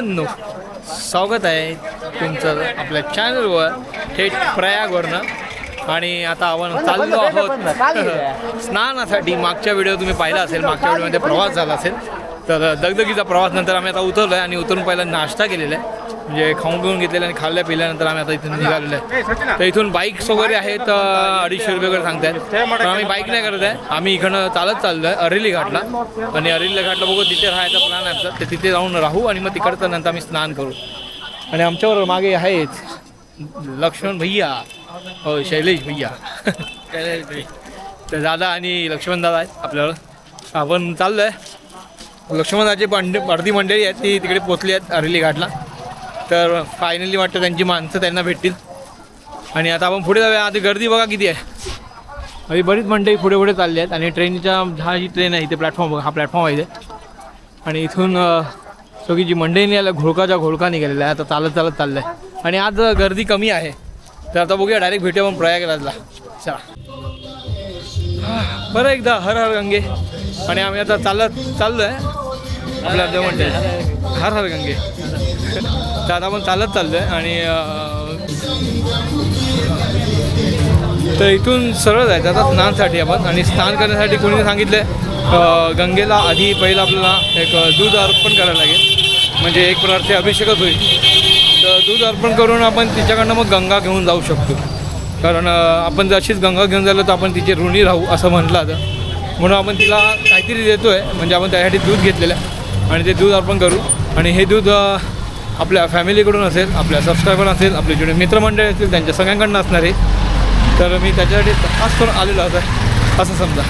मित्रांनो स्वागत आहे तुमचं आपल्या चॅनलवर थेट प्रयागवरनं. आणि आता आपण चाललो आहोत. स्नानासाठी मागच्या व्हिडिओ तुम्ही पाहिला असेल मागच्या व्हिडिओमध्ये प्रवास झाला असेल. तर दगदगीचा प्रवास नंतर आम्ही आता उतरलो आहे आणि उतरून पहिला नाश्ता केलेला आहे. म्हणजे खाऊन पिऊन घेतलेला आणि खाल्ल्या पिल्यानंतर आम्ही आता इथून निघालेलो आहे. तर इथून बाईक्स वगैरे आहेत अडीचशे रुपये वगैरे सांगतायत. पण आम्ही बाईक नाही करत आहे. आम्ही इकडनं चालत चाललो आहे अरेली घाटला. आणि अरेली घाटला बघू तिथे राहायचा प्लॅन आहे आमचा. तर तिथे जाऊन राहू आणि मग तिकडचं नंतर आम्ही स्नान करू. आणि आमच्यावर मागे आहेत लक्ष्मण भैया. हो शैलेश भैया. शैलेश भाई तर दादा आणि लक्ष्मण दादा आहेत आपल्यावर. आपण चाललो आहे लक्ष्मणाची पांडे अर्धी मंडळी आहेत ती तिकडे पोचली आहेत अरेली घाटला. तर फायनली वाटतं त्यांची माणसं त्यांना भेटतील. आणि आता आपण पुढे जाऊया. आधी गर्दी बघा किती आहे. आणि बरीच मंडळी पुढे पुढे चालली आहेत. आणि ट्रेनच्या हा जी ट्रेन आहे इथे प्लॅटफॉर्म हा प्लॅटफॉर्म आहे इथे. आणि इथून सगळी जी मंडळी निघाल्या घोळकाच्या घोळका निघालेला आहे आता चालत चालत चाललं आहे आणि आज गर्दी कमी आहे. तर आता बघूया डायरेक्ट भेटूया आपण प्रयागराजला. चला. बरं एकदा हर हर गंगे. आणि आम्ही आता चालत चाललो आहे आपलं अर्ध मंडळी हर हर गंगे. तर आता आपण चालत चाललो आहे आणि तर इथून सरळ जायचं आता स्नानसाठी आपण आणि स्नान करण्यासाठी कोणी सांगितलं गंगेला आधी पहिलं आपल्याला एक दूध अर्पण करायला लागेल. म्हणजे एक प्रकारचे अभिषेकच होईल. तर दूध अर्पण करून आपण तिच्याकडनं मग गंगा घेऊन जाऊ शकतो. कारण आपण जशीच गंगा घेऊन जालो तर आपण तिचे ऋणी राहू असं म्हटलं तर म्हणून आपण तिला काहीतरी देतो आहे म्हणजे आपण त्यासाठी दूध घेतलेलं आहे. आणि ते दूध अर्पण करू. आणि हे दूध आपल्या फॅमिलीकडून असेल आपल्या सबस्क्रायबर असेल आपले जुने मित्रमंडळी असतील त्यांच्या सगळ्यांकडनं असणारे. तर मी त्याच्यासाठी खास करून आलेलो होता असं समजा.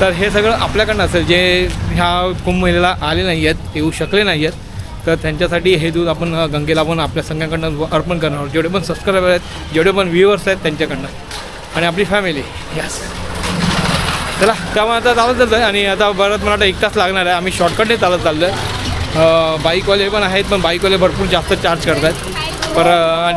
तर हे सगळं आपल्याकडनं असेल. जे ह्या कुंभमेळ्याला आले नाही आहेत येऊ शकले नाही आहेत तर त्यांच्यासाठी हे दूध आपण गंगेला पण आपल्या संघाकडनं अर्पण करणार जेवढे पण सबस्क्रायबर आहेत जेवढे पण व्ह्युअर्स आहेत त्यांच्याकडनं. आणि आपली फॅमिली यस चला त्यामुळे आता चालत चाललो आहे आणि आता परत मला वाटतं एक तास लागणार आहे. आम्ही शॉर्टकटने चालत चाललो आहे बाईकवाले पण आहेत पण बाईकवाले भरपूर जास्त चार्ज करत आहेत पर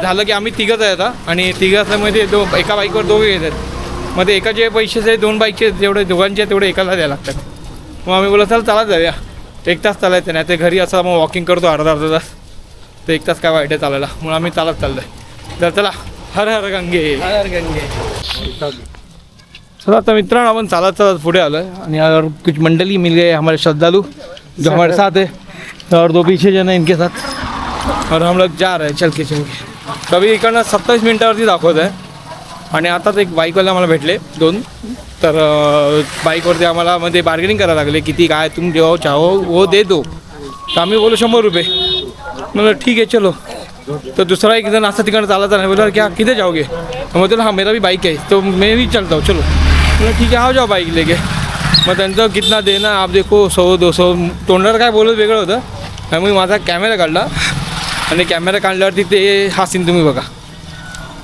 झालं की आम्ही तिघंच आहे आता. आणि तिघं असल्यामुळे ते दो एका बाईकवर दोघे येतात मग ते एकाचे पैसे जे दोन बाईकचे जेवढे दोघांचे तेवढे एकाला द्यायला लागतात मग आम्ही बोला चला चालत जाऊया. एक तास चालायचं नाही. ते घरी असं मग वॉकिंग करतो अर्धा अर्धा तास. तर एक तास काय वाईट आहे चालायला. म्हणून आम्ही चालत चाललो आहे तर चला हर हर गंगे. हर गंगे. चला आता मित्रांनो अपन चालत चालत पुढे आलो है आणि और कुछ मंडली मिल गए हमारे श्रद्धालु जो हमारे साथ है और दो पीछे जन है इनके साथ. और हम लोग जा रहे हैं चल के चल के कभी इकडनं सत्तावीस मिनटावरती दाखवत आहे आणि आताच एक बाईकवाले आम्हाला भेटले दोन. तर बाईकवरती आम्हाला मध्ये बार्गेनिंग करायला लागले किती काय तुम जो चाहो वो दे दो. तर आम्ही बोलो शंभर रुपये. म्हणलं ठीक आहे चलो. तो दूसरा एक जन असं तिकडनं चालत नाही बोला क्या किधर जाओगे? तो मैं बोला हाँ मेरा भी बाइक है तो मैं भी चलता हूँ चलो. बोला ठीक है आओ जाओ बाईक लेके. मग त्यांचं कितना देना आप देखो सौ दो सौ. तोंडावर काय बोलत वेगळं होतं. त्यामुळे माझा कॅमेरा काढला. आणि कॅमेरा काढल्यावरती ते हा सीन तुम्ही बघा.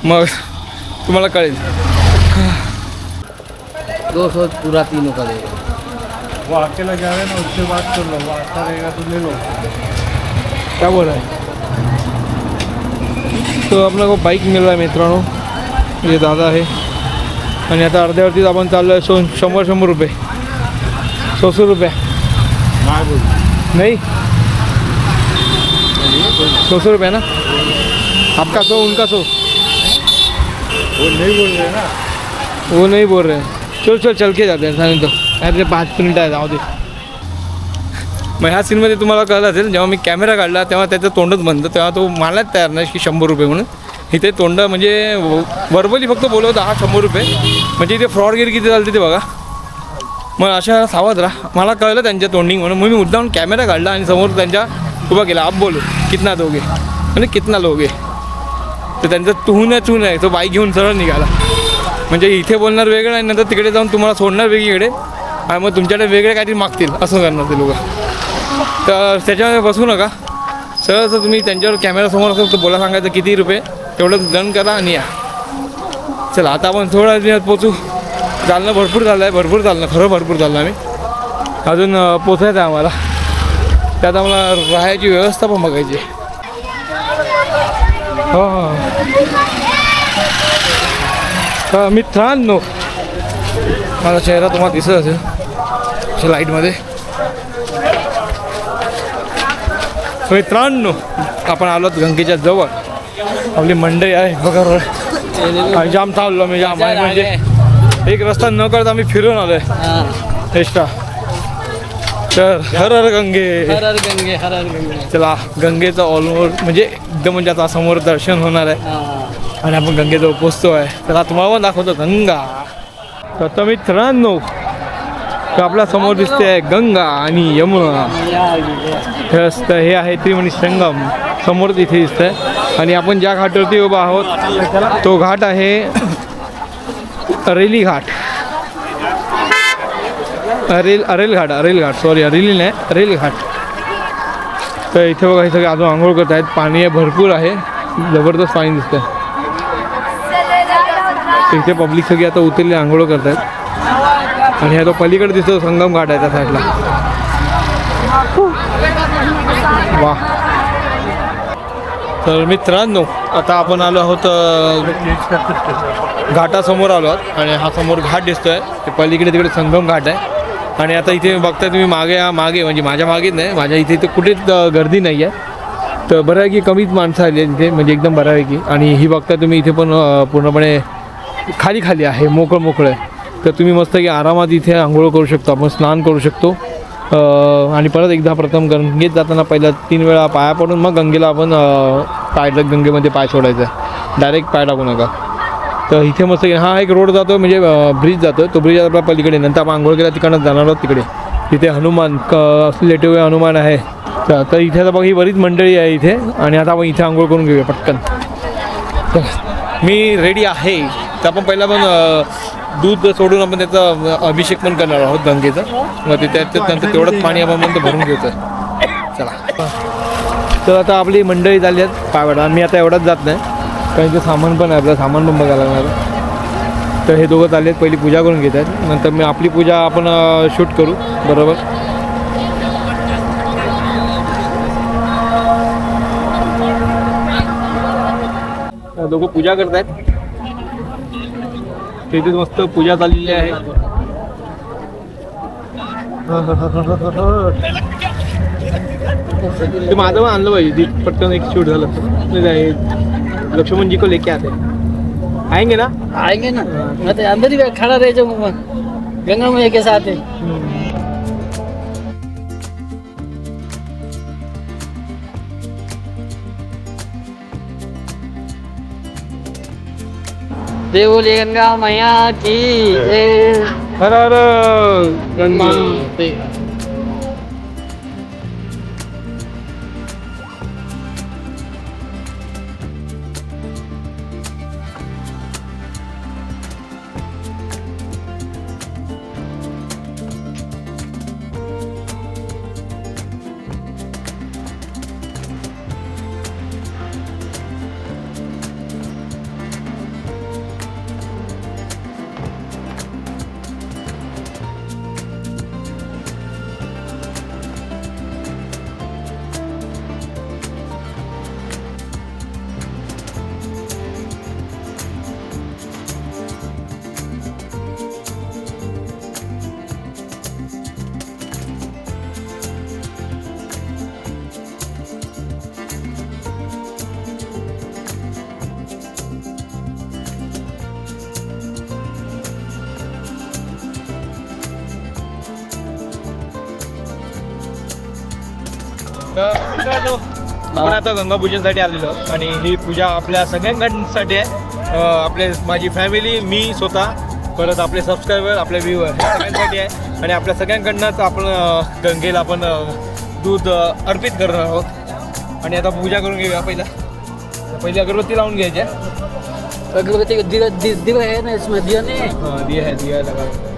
मग तुम्हाला कळेल. दो सौ पूरा तीनों का देगा वो अकेला जा रहे हैं ना उससे बात कर लो वो आता रहेगा तो ले लो. क्या बोल रहा है? तो आपला को बाईक मिल रहा है मित्रांनो. हे दादा आहे आणि आता अर्ध्यावरतीच आपण चाललो आहे सो शंभर शंभर रुपये. सोशे रुपये. नाही. बोल सौ सौ रुपये ना? आपका सौ उनका सौ. वो नहीं बोल रहे ना वो नहीं बोल रहे चल चल चल के जाते सांगितलं अरे पाच मिनिटं आहे जाऊ दे. मग ह्या सीनमध्ये तुम्हाला कळलं असेल जेव्हा मी कॅमेरा काढला तेव्हा त्याचं तोंडच बनतं तेव्हा तो मलाच तयार नाही की शंभर रुपये म्हणून. इथे तोंड म्हणजे वर्बली फक्त बोलवतं हा शंभर रुपये. म्हणजे इथे फ्रॉडगिरी किती चालते ते बघा. मग अशा सावध राहा. मला कळलं त्यांच्या तोंडी म्हणून. मी मुद्दाम कॅमेरा काढला आणि समोर त्यांच्या उभा केला. आप बोलो. कितना दोघे म्हणजे कितना लोगे? तर त्यांचं तुहून चून आहे. तो बाईक घेऊन सरळ निघाला. म्हणजे इथे बोलणार वेगळं आणि नंतर तिकडे जाऊन तुम्हाला सोडणार वेगळीकडे. आणि मग तुमच्याकडे वेगळे काहीतरी मागतील. असं करणार ते लोक. तर त्याच्यामध्ये बसू नका. सरळ असं तुम्ही त्यांच्यावर कॅमेरासमोर असं बोला सांगायचं. किती रुपये? तेवढं डन करा आणि या. चला आता आपण थोड्या दिवसात पोचू. चालणं भरपूर झालं आहे भरपूर चालणं खरं भरपूर चाललं आम्ही. अजून पोचायचं आहे आम्हाला. त्यात आम्हाला राहायची व्यवस्था पण बघायची आहे. हो हो, हो. तर मित्रांनो माझा चेहरा तुम्हाला दिसत असेल. अशा लाईटमध्ये. मित्रांनो आपण आलो गंगेच्या जवळ. आपली मंडई आहे बघा जाम थांबलो मी जाम. आणि म्हणजे एक रस्ता न करता आम्ही फिरून आलोय. एक्स्ट्रा तर हर हर गंगे. हर हर गंगे हर हर गंगे. चला गंगेचं ऑलमोस्ट म्हणजे एकदम म्हणजे आता समोर दर्शन होणार आहे. हा. आणि आपण गंगेजवळ पोचतो आहे तर तुम्हाला पण दाखवतो गंगा. तर आता मित्रांनो तर आपल्यासमोर दिसते आहे गंगा आणि यमुना. यस तर हे आहे त्रिवेणी संगम. समोर तिथे दिसतंय. आणि आपण ज्या घाटावरती उभा आहोत तो घाट आहे अरेली घाट. अरेल अरेल घाट अरेल घाट सॉरी अरेली नाही अरेल घाट. तर इथे बघा हे सगळे अजून आंघोळ करत आहेत पाणी आहे भरपूर आहे. जबरदस्त पाणी दिसतंय. तर इथे पब्लिक सगळी आता उतरली आंघोळ करत आहेत आणि आता तो पलीकडे दिसतो संगम घाट आहे त्या साईडला वा तर मित्रांनो आता आपण आलो आहोत घाटासमोर आलो आहोत आणि हा समोर घाट दिसतोय. ते पलीकडे तिकडे संगम घाट आहे. आणि आता इथे बघताय तुम्ही मागे हा मागे म्हणजे माझ्या मागेच नाही माझ्या इथे इथे कुठेच गर्दी नाही आहे. तर बऱ्यापैकी कमीच माणसं आली आहेत इथे म्हणजे एकदम बऱ्यापैकी. आणि ही बघताय तुम्ही इथे पण पूर्णपणे खाली खाली आहे मोकळं मोकळं आहे. तर तुम्ही मस्त की आरामात इथे आंघोळ करू शकतो आपण स्नान करू शकतो. आणि परत एकदा प्रथम गंगेत जाताना पहिला तीन वेळा पाया पडून मग गंगेला आपण अ, पाय गंगेमध्ये पाय सोडायचा. आहे डायरेक्ट पाय टाकू नका. तर इथे मस्त हा एक रोड जातो म्हणजे ब्रिज जातो तो ब्रिज आपला पलीकडे नंतर आपण आंघोळ केला तिकडनं जाणार आहोत तिकडे. तिथे हनुमान क लेटेवे हनुमान आहे. तर तर इथे आता बघ ही बरीच मंडळी आहे इथे. आणि आता आपण इथे आंघोळ करून घेऊया पटकन. तर मी रेडी आहे. तर आपण पहिला पण दूध सोडून आपण त्याचा अभिषेक पण करणार आहोत गंगेचा. मग ते त्याच्यानंतर तेवढंच पाणी आपण पण भरून घ्यायचं चला. तर आता आपली मंडळी झाली आहेत पायवाडा मी आता एवढाच जात नाही. कारण ते सामान पण आहे आपलं सामान पण बघायला लागणार तर हे दोघं चालले आहेत. पहिली पूजा करून घेत आहेत. नंतर मी आपली पूजा आपण शूट करू. बरोबर? दोघं पूजा करत आहेत तिथे मस्त पूजा चाललेली आहे. ते माझं पण आणलं पाहिजे पटकन एक शूट झालं. लक्ष्मण जी को लेके आते. आएंगे ना? आएंगे ना. मैं तो अंदर ही खड़ा रह जाऊंगा. गंगा मैया के साथ है. देव बोलिए गंगा मैया की जय। हर तर मित्रांनो, आपण आता गंगापूजनसाठी आलेलो. आणि ही पूजा आपल्या सगळ्यांसाठी आहे. आपले माझी फॅमिली मी स्वतः परत आपले सबस्क्रायबर आपले व्ह्यूअर सगळ्यांसाठी आहे. आणि आपल्या सगळ्यांकडनंच आपण गंगेला आपण दूध अर्पित करणार आहोत. आणि आता पूजा करून घेऊया पहिला. पहिली अगरबत्ती लावून घ्यायची आहे. अगरबत्ती का दिवा दि- दिवा है ना दिया नहीं दिया है दिया लगा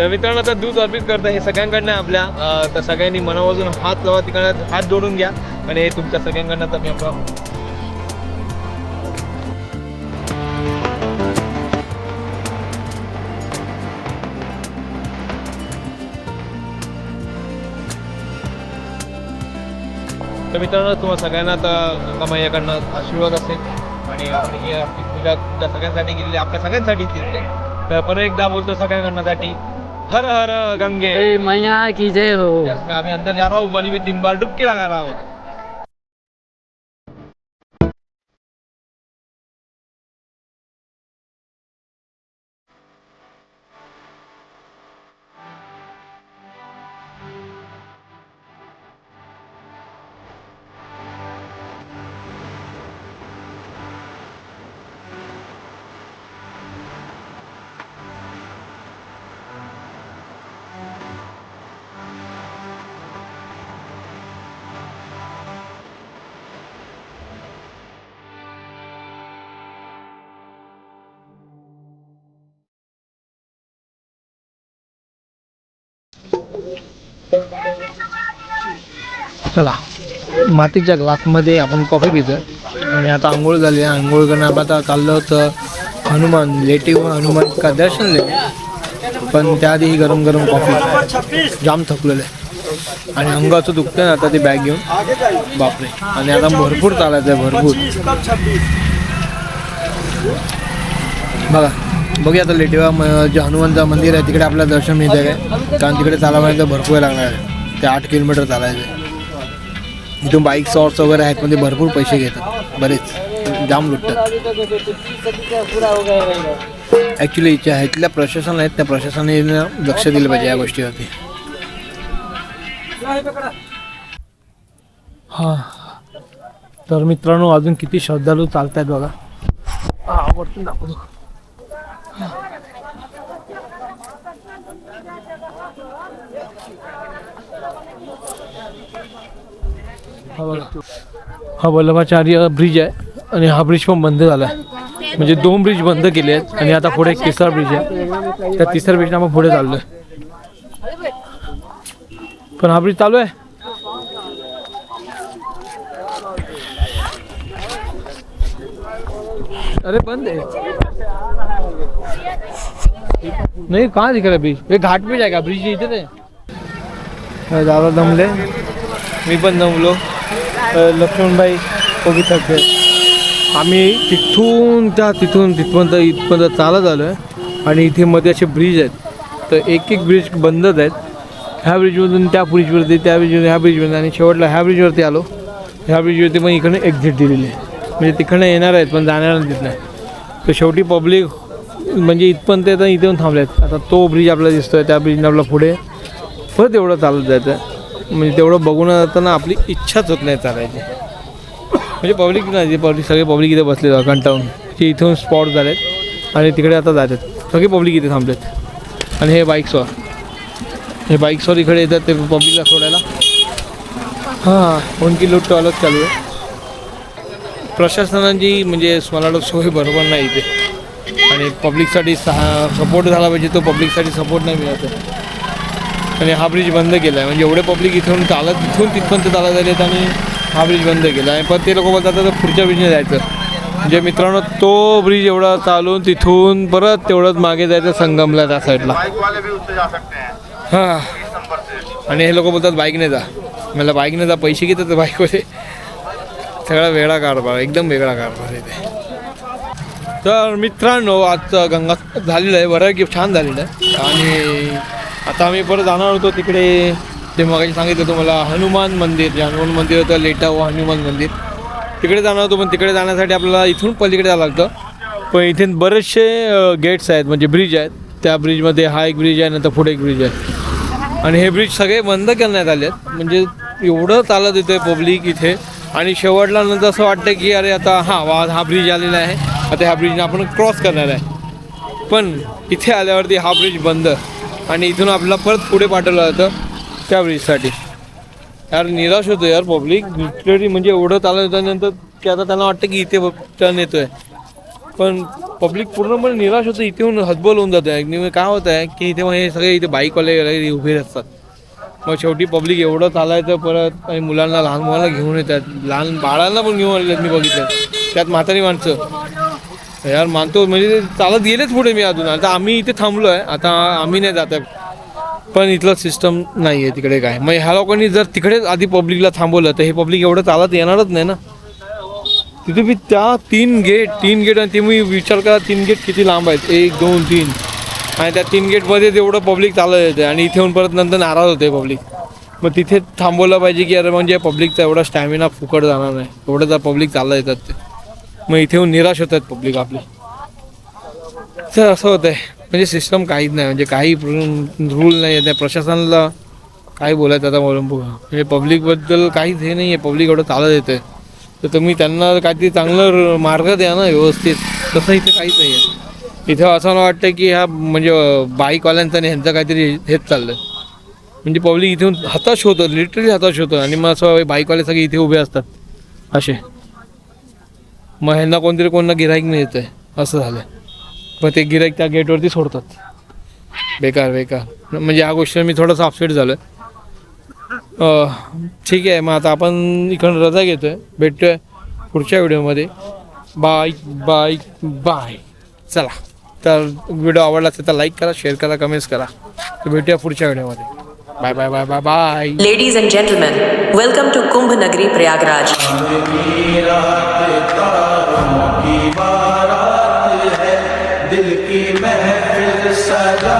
तर मित्रांनो आता दूध अर्पित करतं हे सगळ्यांकडनं आपल्या. तर सगळ्यांनी मनापासून हात लावा तिकडनं हात जोडून घ्या. आणि हे तुमच्या सगळ्यांकडनं तर मी आपला तर मित्रांनो तुम्हाला सगळ्यांना तर गंगामायाकडनं आशीर्वाद असेल. आणि आपण ही आपली पूजा तुमच्या सगळ्यांसाठी केलेली आपल्या सगळ्यांसाठी केलेली तर परत एकदा बोलतो सगळ्यांकडण्यासाठी हर हर गंगे। ए मैया की जय हो। आम्ही अंदर जा रहा हूँ बनी में तीन बार डुबकी लगा रहा हूँ। चला मातीच्या ग्लासमध्ये आपण कॉफी पितो आणि आता आंघोळ झाली आहे. आंघोळ करणं आपण आता चाललं होतं हनुमान लेटिव हनुमान का दर्शन ले पण त्याआधी गरम गरम कॉफी जाम थकलेलं आहे. आणि अंगाचं दुखतं ना आता ती बॅग घेऊन. बापरे. आणि आता भरपूर चालायचं आहे भरपूर. बघा. बघूया आता लेटिवा म जे हनुमानचं मंदिर आहे तिकडे आपल्याला दर्शन मिळतं काय? कारण तिकडे चालवायचं तर भरपूर वेळ लागणार आहे. ते आठ किलोमीटर चालायचं आहे. इथून बाईक शॉर्ट्स वगैरे आहेत पण ते भरपूर पैसे घेतात. बरेच. जाम लुटतात. ॲक्च्युली इच्छा इथल्या प्रशासन आहेत त्या प्रशासनाने लक्ष दिलं पाहिजे या गोष्टीवरती. हा. तर मित्रांनो अजून किती श्रद्धाळू चालत आहेत बघा. हा दाखवतो. हा बघा हा वल्लभाचार्य ब्रिज आहे आणि हा ब्रिज पण बंद झाला आहे. म्हणजे दोन ब्रिज बंद केले आहेत आणि आता पुढे एक तिसरा ब्रिज आहे. त्या तिसऱ्या ब्रिजने आपण पुढे चाललोय. पण हा ब्रिज चालू आहे? अरे बंद आहे. नाही कहाँ दिख है ब्रिज? ये घाट पे जाएगा ब्रिज इथे आहे दादा दमले. मी पण दमलो. लक्ष्मणबाई कोबी थकले आम्ही तिथून त्या तिथून तिथपर्यंत इथपर्यंत चालत आलो आहे. आणि इथे मध्ये असे ब्रिज आहेत. तर एक एक ब्रिज बंदच आहेत. ह्या ब्रिजमधून त्या ब्रिजवरती त्या ब्रिजवरून ह्या ब्रिजवरून आणि शेवटला ह्या ब्रिजवरती आलो. ह्या ब्रिजवरती पण इकडे एक्झिट दिलेली आहे. म्हणजे तिकडनं येणार आहेत पण जाणार देत नाही तर शेवटी पब्लिक म्हणजे इथपर्यंत येतं इथे येऊन थांबले आहेत आता तो ब्रिज आपल्याला आहे त्या ब्रिजने आपला पुढे परत एवढं चालत जायचं म्हणजे तेवढं बघून जाताना आपली इच्छाच होत नाही चालायची. म्हणजे पब्लिक नाही पब्लिक सगळे पब्लिक इथे बसले कंटाळून ते इथून स्पॉट झालेत आणि तिकडे आता जातात. सगळे पब्लिक इथे थांबलेत. आणि हे बाईक्सवर हे बाईक्सवर इकडे येतात ते पब्लिकला सोडायला. हां उनकी लूट टॉलच चालू आहे. प्रशासनाची म्हणजे मला वाटतं सोय बरोबर नाही इथे. आणि पब्लिकसाठी सहा सपोर्ट झाला पाहिजे तो पब्लिकसाठी सपोर्ट नाही मिळत आहे. आणि हा ब्रिज बंद केला आहे म्हणजे एवढे पब्लिक इथून चालत इथून तिथपर्यंत चालत आले आणि हा ब्रिज बंद केला आहे पण ते लोक बोलतात आता पुढच्या ब्रिजने जायचं. म्हणजे मित्रांनो तो ब्रिज एवढा चालून तिथून परत तेवढंच मागे जायचं संगमला त्या साईडला हां। आणि हे लोक बोलतात बाईकने जा. मला बाईकने जा पैसे घेतात बाईकमध्ये सगळा वेगळा कारभार एकदम वेगळा कारभार ते तर मित्रांनो आजचं गंगा झालेलं आहे बरं की छान झालेलं आहे. आणि आता आम्ही परत जाणार होतो तिकडे. ते मग सांगितलं तुम्हाला हनुमान मंदिर. जे हनुमान मंदिर होतं लेटा व हनुमान मंदिर. तिकडे जाणार होतो पण तिकडे जाण्यासाठी आपल्याला इथून पलीकडे जावं लागतं. पण इथे बरेचसे गेट्स आहेत म्हणजे ब्रिज आहेत. त्या ब्रिजमध्ये हा एक ब्रिज आहे नंतर पुढे एक ब्रिज आहे. आणि हे ब्रिज सगळे बंद करण्यात आले आहेत. म्हणजे एवढं चालत येतं आहे पब्लिक इथे. आणि शेवटला नंतर असं वाटतं की अरे आता हां वा हा ब्रिज आलेला आहे. आता ह्या ब्रिजने आपण क्रॉस करणार आहे. पण इथे आल्यावरती हा ब्रिज बंद. आणि इथून आपल्याला परत पुढे पाठवलं जातं त्या ब्रिजसाठी यार निराश होतो यार पब्लिक लिटरली म्हणजे एवढं चालत नंतर की आता त्यांना वाटतं की इथे टर्न येतोय. पण पब्लिक पूर्णपणे निराश होतं इथे होऊन हतबल होऊन जातं आहे काय होत आहे की इथे मग हे सगळे इथे बाईकवाले वगैरे उभे असतात. मग शेवटी पब्लिक एवढं चालायचं परत आणि मुलांना लहान मुलांना घेऊन येतात. लहान बाळांना पण घेऊन आलेत मी बघितलं. त्यात म्हातारी माणसं. यार मानतो म्हणजे चालत गेलेच पुढे मी अजून. आता आम्ही इथे थांबलो आहे आता आम्ही नाही जात आहे. पण इथलं सिस्टम नाही आहे तिकडे काय. मग ह्या लोकांनी जर तिकडेच आधी पब्लिकला थांबवलं तर हे पब्लिक एवढं चालत येणारच नाही ना. तिथे मी त्या तीन गेट तीन गेट आणि ते मी विचार करा तीन गेट किती लांब आहेत? एक दोन तीन. आणि त्या तीन गेटमध्ये तेवढं पब्लिक चालत येते आणि इथे येऊन परत नंतर नाराज होते पब्लिक मग तिथे थांबवलं पाहिजे की अरे म्हणजे पब्लिकचा एवढा स्टॅमिना फुकट जाणार नाही. एवढं तर पब्लिक चालत येतात ते. मग इथे येऊन निराश होतात पब्लिक आपली. तर असं होतं आहे म्हणजे सिस्टम काहीच नाही. म्हणजे काही रूल नाही आहे. त्या प्रशासनाला काय बोलायचं आता बोलून बघा. म्हणजे पब्लिकबद्दल काहीच हे नाही आहे पब्लिक एवढं चालत येतं तर तुम्ही त्यांना काहीतरी चांगलं मार्ग द्या ना व्यवस्थित. तसं इथे काहीच नाही आहे इथे असं मला वाटतं की ह्या म्हणजे बाईकवाल्यांचं आणि ह्यांचं काहीतरी हेच चाललं आहे म्हणजे पब्लिक इथून हताश होतं. लिटरली हताश होतं. आणि मग असं बाईकवाले सगळे इथे उभे असतात. असे. मग ह्यांना कोणतरी कोणना गिराईक मिळतं आहे असं झालं पण ते गिराईक त्या गेटवरती सोडतात. बेकार बेकार. म्हणजे या गोष्टीला मी थोडासा अपसेट झालो आहे ठीक आहे मग आता आपण इकडून रजा घेतो आहे भेटतोय पुढच्या व्हिडिओमध्ये. Bye bye bye. चला. तर व्हिडिओ आवडला असेल तर लाईक करा शेअर करा कमेंट्स करा. तर भेटूया पुढच्या व्हिडिओमध्ये. Bye bye bye bye bye Ladies and gentlemen, welcome to Kumbh Nagri Prayagraj. दिल की महफिल सजा